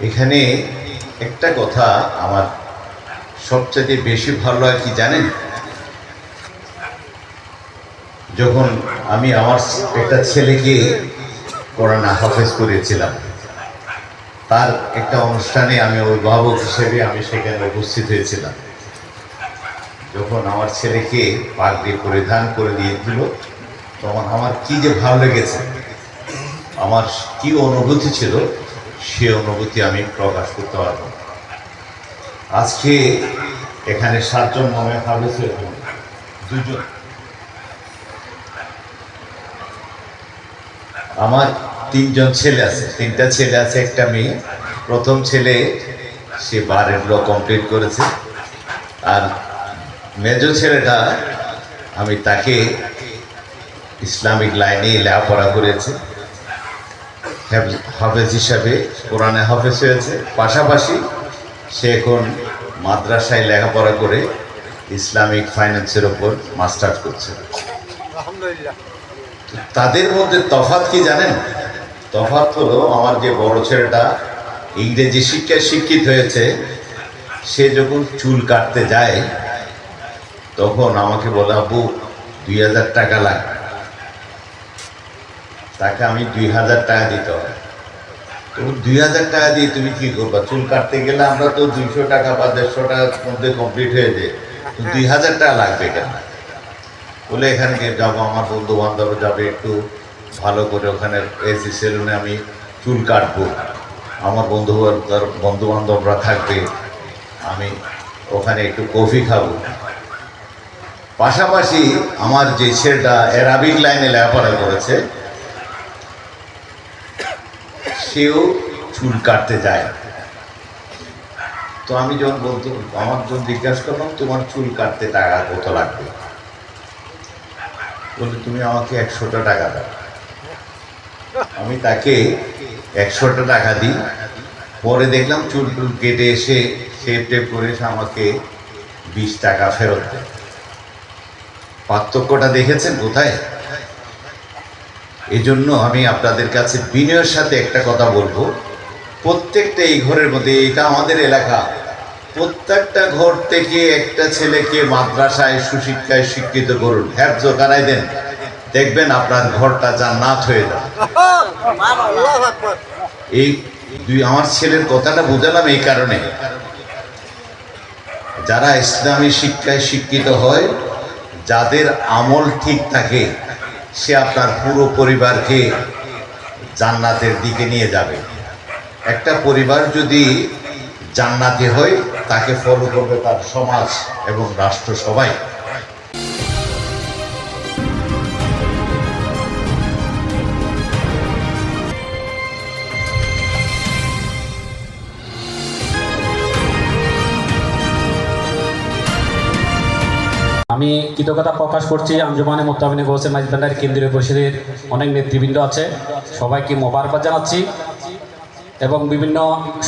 এখানে একটা কথা আমার সবচেয়ে বেশি ভালো লাগে কি জানেন? যখন আমি আমার একটা ছেলেকে কোরআন হাফেজ করেছিলাম, তার একটা অনুষ্ঠানে আমি অভিভাবক হিসেবে আমি সেখানে উপস্থিত হয়েছিলাম। যখন আমার ছেলেকে পাগড়ি পরিধান করে দিয়েছিল, তখন আমার কি যে ভালো লেগেছে, আমার কি অনুভূতি ছিল সে অনুভূতি আমি প্রকাশ করতে পারব। আজকে এখানে সাতজন মনে হয়েছে। দুজন আমার তিনজন ছেলে আছে। তিনটা ছেলে আছে, একটা মেয়ে। প্রথম ছেলে, সে বারের ল কমপ্লিট করেছে। আর মেজর ছেলেটা, আমি তাকে ইসলামিক লাইনে লেখাপড়া করেছে। হাফেজ হিসাবে কোরআনে হাফেজ হয়েছে। পাশাপাশি সে এখন মাদ্রাসায় লেখাপড়া করে ইসলামিক ফাইন্যান্সের ওপর মাস্টার্স করছে। তাদের মধ্যে তফাৎ কি জানেন? তফাৎ হলো আমার যে বড় ছেলেটা ইংরেজি শিক্ষায় শিক্ষিত হয়েছে সে যখন চুল কাটতে যায় তখন আমাকে বলে আব্বু দুই হাজার টাকা লাগবে। তাকে আমি দুই হাজার টাকা দিতে হবে। তো দুই হাজার টাকা দিয়ে তুমি কি করবা? চুল কাটতে গেলে আমরা তো দুইশো টাকা বা দেড়শো টাকার মধ্যে কমপ্লিট হয়ে যায়। তো দুই হাজার টাকা লাগবে কেন? বলে এখানে যাব, আমার বন্ধু বান্ধব যাবে একটু ভালো করে ওখানে এসি সেলুনে আমি চুল কাটবো। আমার বন্ধু বন্ধু বান্ধবরা থাকবে, আমি ওখানে একটু কফি খাব। পাশাপাশি আমার যে ছেলেটা অ্যারাবিক লাইনে লেখাপড়া করেছে সেও চুল কাটতে যায়। তো আমি যখন বলতো, আমার যখন জিজ্ঞাসা করলাম, তোমার চুল কাটতে টাকা কত লাগবে? বলে তুমি আমাকে একশোটা টাকা দাও। আমি তাকে একশোটা টাকা দিই। পরে দেখলাম চুল টুল কেটে এসে শেপ টেপ করে এসে আমাকে বিশ টাকা ফেরত দেয়। পার্থক্যটা দেখেছেন কোথায়? এই জন্য আমি আপনাদের কাছে বিনয়ের সাথে একটা কথা বলব। প্রত্যেকটা এই ঘরের মধ্যে, এটা আমাদের এলাকা, প্রত্যেকটা ঘর থেকে একটা ছেলেকে মাদ্রাসায় সুশিক্ষায় শিক্ষিত করুন। হ্যাবজ কারাই দেন। দেখবেন আপনার ঘরটা যা জান্নাত হয়ে আকবার এই দুই, আমার ছেলের কথাটা বুঝালাম এই কারণে। যারা ইসলামী শিক্ষায় শিক্ষিত হয়, যাদের আমল ঠিক থাকে সে আপনার পুরো পরিবারকে জান্নাতের দিকে নিয়ে যাবে। একটা পরিবার যদি জান্নাতে হয়, তাকে ফলো করবে তার সমাজ এবং রাষ্ট্র সবাই। আমি কৃতজ্ঞতা প্রকাশ করছি আঞ্জুমানে মোত্তামিনে গোসেন মাইজবান্ডার কেন্দ্রীয় পরিষদের অনেক নেতৃবৃন্দ আছে। সবাইকে মোবারকবাদ জানাচ্ছি। এবং বিভিন্ন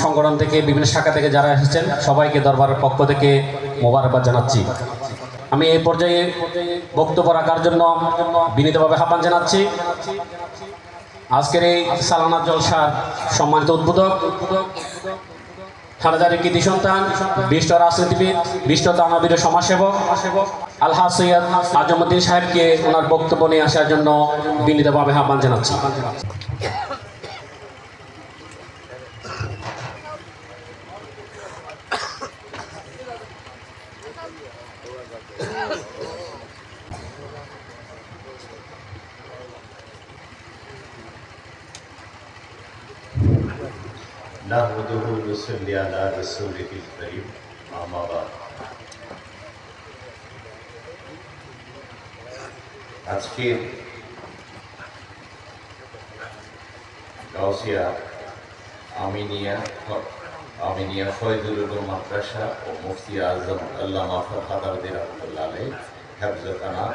সংগঠন থেকে, বিভিন্ন শাখা থেকে যারা এসেছেন, সবাইকে দরবারের পক্ষ থেকে মোবারকবাদ জানাচ্ছি। আমি এই পর্যায়ে বক্তব্য রাখার জন্য বিনীতভাবে আহ্বান জানাচ্ছি। আজকের এই সালানা জলসার সম্মানিত উদ্বোধক থানাদারি কৃতি সন্তান, বিষ্ট রাজনীতিবিদ বিষ্ট তামাবির সমাজসেবক আলহা সৈয়দ আজমুদ্দিন সাহেবকে ওনার বক্তব্য নিয়ে আসার জন্য বিনীতভাবে আহ্বান জানাচ্ছি। نحمده ونصلي على رسوله الكريم أما بعد আজকের গাউসিয়া আমিনিয়া আমিনিয়া ফয়জুল উলুম মাদ্রাসা ও মুফতি আজম আল্লামা ফরহাদ রহমতুল্লাহ আলাই হেফজখানা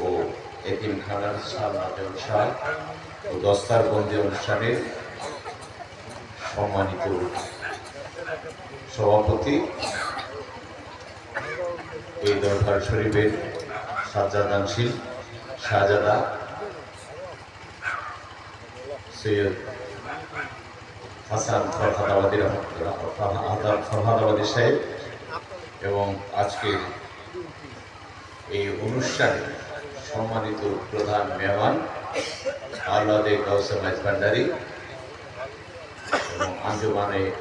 ও এতিমখানার সালনাতে অনুষ্ঠান ও দস্তারবন্দি অনুষ্ঠানের সম্মানিত সভাপতি, এই দরবার শরীফের সাজ্জাদানশীল শাহজাদা সৈয়দ হাসান ফরহাদাবাদী ফরহাদাবাদী সাহেব এবং আজকের এই অনুষ্ঠানে সম্মানিত প্রধান মেহমান আল্লাদে গৌসমাজ ভান্ডারী আঞ্জুমানে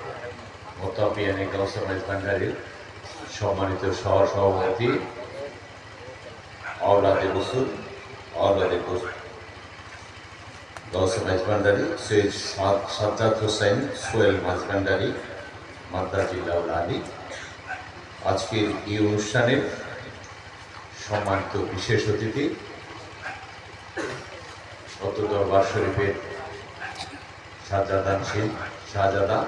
মোতাবিয়ানে গৌসমাজ ভান্ডারীর সম্মানিত সহ সভাপতি, আওলাদে রসুল আওলাদে গৌসে মাঝভান্ডারি সৈয়দ সাদ- সাজ্জাদ হোসেন, সোহেল মাঝভান্ডারি মাদ্রাজিল্লাউল আলী। আজকের এই অনুষ্ঠানের সম্মানিত বিশেষ অতিথি অত দরবার শরীফের শাহজাদান সিং শাহজাদা,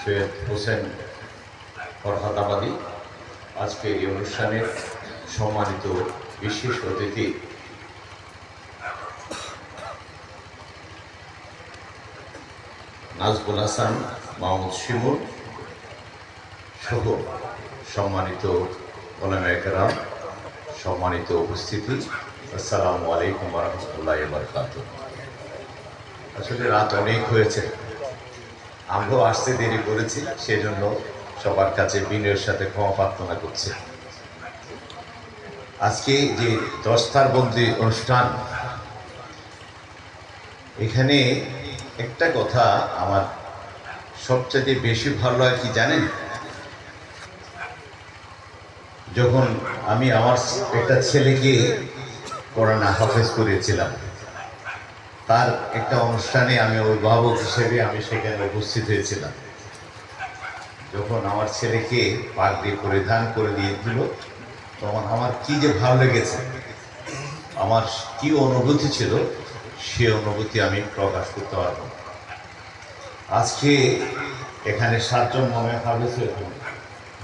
সৈয়দ হোসেন ফরহাদাবাদী। আজকের এই অনুষ্ঠানের সম্মানিত বিশেষ অতিথি নাজবুল হাসান, মাহমুদ শিমুল সহ সম্মানিত ওলামায়াম সম্মানিত উপস্থিতি। আসসালামু আলাইকুম রহমতুল্লাহ বরকাত আসলে রাত অনেক হয়েছে। আমরাও আসতে দেরি করেছি, সেজন্য সবার কাছে বিনয়ের সাথে ক্ষমা প্রার্থনা করছি। আজকে যে দস্তার বন্দি অনুষ্ঠান, এখানে একটা কথা আমার সবচেয়ে বেশি ভালো লাগে কি জানেন? যখন আমি আমার একটা ছেলেকে করোনা হাফেজ করিয়েছিলাম তার একটা অনুষ্ঠানে আমি অভিভাবক হিসেবে আমি সেখানে উপস্থিত হয়েছিলাম। যখন আমার ছেলেকে পাগড়ি পরিধান করে দিয়েছিল, তখন আমার কি যে ভালো লেগেছে, আমার কি অনুভূতি ছিল, সে অনুভূতি আমি প্রকাশ করতে পারব আজকে এখানে সাতজন মনে হয়েছেন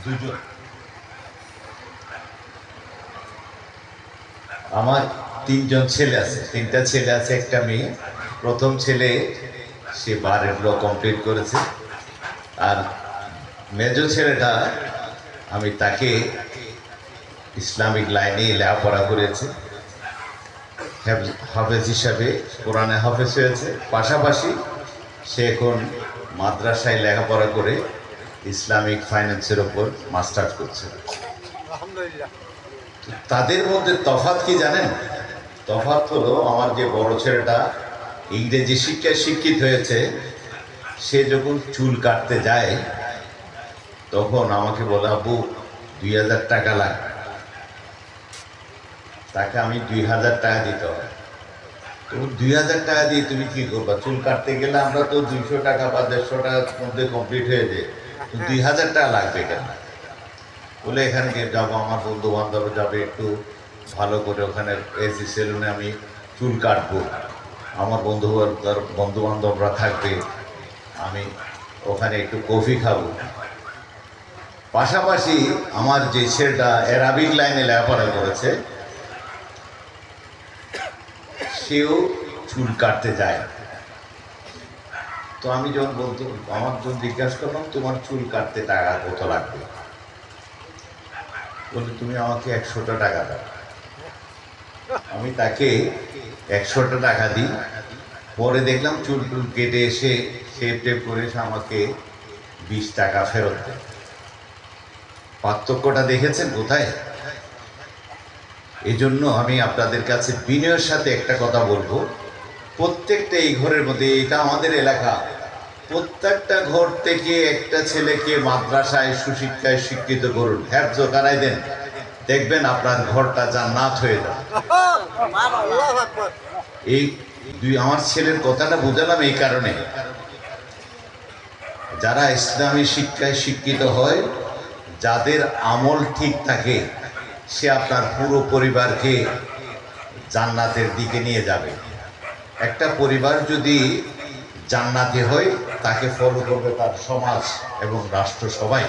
দুজন আমার তিনজন ছেলে আছে। তিনটা ছেলে আছে একটা মেয়ে। প্রথম ছেলে সে বারের ল কমপ্লিট করেছে। আর মেজ ছেলেটা আমি তাকে ইসলামিক লাইনে লেখাপড়া করেছি। হাফেজ হিসাবে কোরআনে হাফেজ হয়েছে। পাশাপাশি সে এখন মাদ্রাসায় লেখাপড়া করে ইসলামিক ফাইন্যান্সের ওপর মাস্টার্স করছে। তাদের মধ্যে তফাৎ কি জানেন? তফাৎ হলো আমার যে বড় ছেলেটা ইংরেজি শিক্ষায় শিক্ষিত হয়েছে, সে যখন চুল কাটতে যায়, তখন আমাকে বলে, আব্বু, দুই হাজার টাকা লাগবে তাকে আমি দুই হাজার টাকা দিতে হবে। দুই হাজার টাকা দিয়ে তুমি কি করবা? চুল কাটতে গেলে আমরা তো দুইশো টাকা বা দেড়শো টাকার মধ্যে কমপ্লিট হয়ে যায়। দুই হাজার টাকা লাগবে কেন? বলে, এখানে যাব, আমার বন্ধু বান্ধব যাবে একটু। ভালো করে ওখানে এসি সেলুনে আমি চুল কাটবো। আমার বন্ধু বন্ধু বান্ধবরা থাকবে, আমি ওখানে একটু কফি খাব। পাশাপাশি আমার যে ছেলেটা অ্যারাবিক লাইনে লেখাপড়া করেছে, সেও চুল কাটতে যায়। তো আমি যখন বলতো, আমার যখন জিজ্ঞাসা করলাম, তোমার চুল কাটতে টাকা কত লাগবে? বলে তুমি আমাকে একশোটা টাকা দাও। আমি তাকে একশোটা টাকা দিই। পরে দেখলাম চুল টুল কেটে এসে শেপ টেপ করে এসে আমাকে বিশ টাকা ফেরত পার্থক্যটা দেখেছেন কোথায়? এই জন্য আমি আপনাদের কাছে বিনয়ের সাথে একটা কথা বলব। প্রত্যেকটা এই ঘরের মধ্যে, এটা আমাদের এলাকা। প্রত্যেকটা ঘর থেকে একটা ছেলেকে মাদ্রাসায় সুশিক্ষায় শিক্ষিত করুন। হ্যাপজ কারাই দেন। দেখবেন আপনার ঘরটা যা জান্নাত হয়ে আকবর এই দুই, আমার ছেলের কথাটা বুঝালাম এই কারণে। যারা ইসলামী শিক্ষায় শিক্ষিত হয়, যাদের আমল ঠিক থাকে, সে আপনার পুরো পরিবারকে জান্নাতের দিকে নিয়ে যাবে। একটা পরিবার যদি জান্নাতি হয়, তাকে ফলো করবে তার সমাজ এবং রাষ্ট্র সবাই।